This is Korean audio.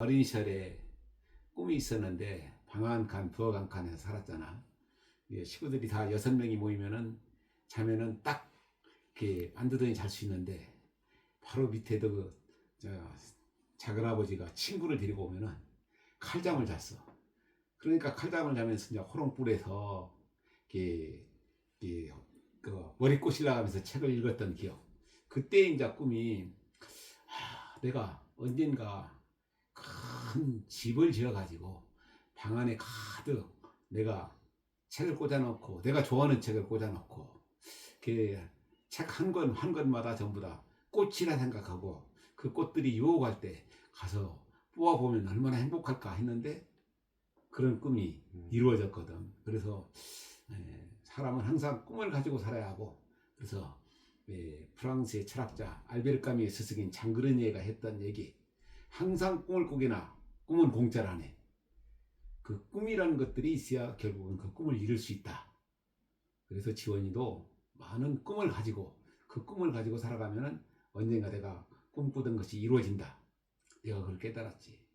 어린 시절에 꿈이 있었는데 방 한 칸, 부엌 한 칸에서 살았잖아. 예, 식구들이 다 여섯 명이 모이면은 자면은 딱 이렇게 안드더니 잘 수 있는데 바로 밑에도 그, 저, 작은 아버지가 친구를 데리고 오면은 칼잠을 잤어. 그러니까 칼잠을 자면서 이제 호롱불에서 이렇게, 이렇게 그 머리 꼬실라가면서 책을 읽었던 기억. 그때 이제 꿈이 아, 내가 언젠가 큰 집을 지어가지고 방 안에 가득 내가 책을 꽂아놓고 내가 좋아하는 책을 꽂아놓고 책 한 권 한 권마다 전부 다 꽃이라 생각하고 그 꽃들이 유혹할 때 가서 뽑아보면 얼마나 행복할까 했는데 그런 꿈이 음. 이루어졌거든. 그래서 에, 사람은 항상 꿈을 가지고 살아야 하고 그래서 에, 프랑스의 철학자 알베르 까미의 스승인 장그르니에가 했던 얘기 항상 꿈을 꾸기나 꿈은 공짜라네. 그 꿈이라는 것들이 있어야 결국은 그 꿈을 이룰 수 있다. 그래서 지원이도 많은 꿈을 가지고 그 꿈을 가지고 살아가면은 언젠가 내가 꿈꾸던 것이 이루어진다. 내가 그걸 깨달았지.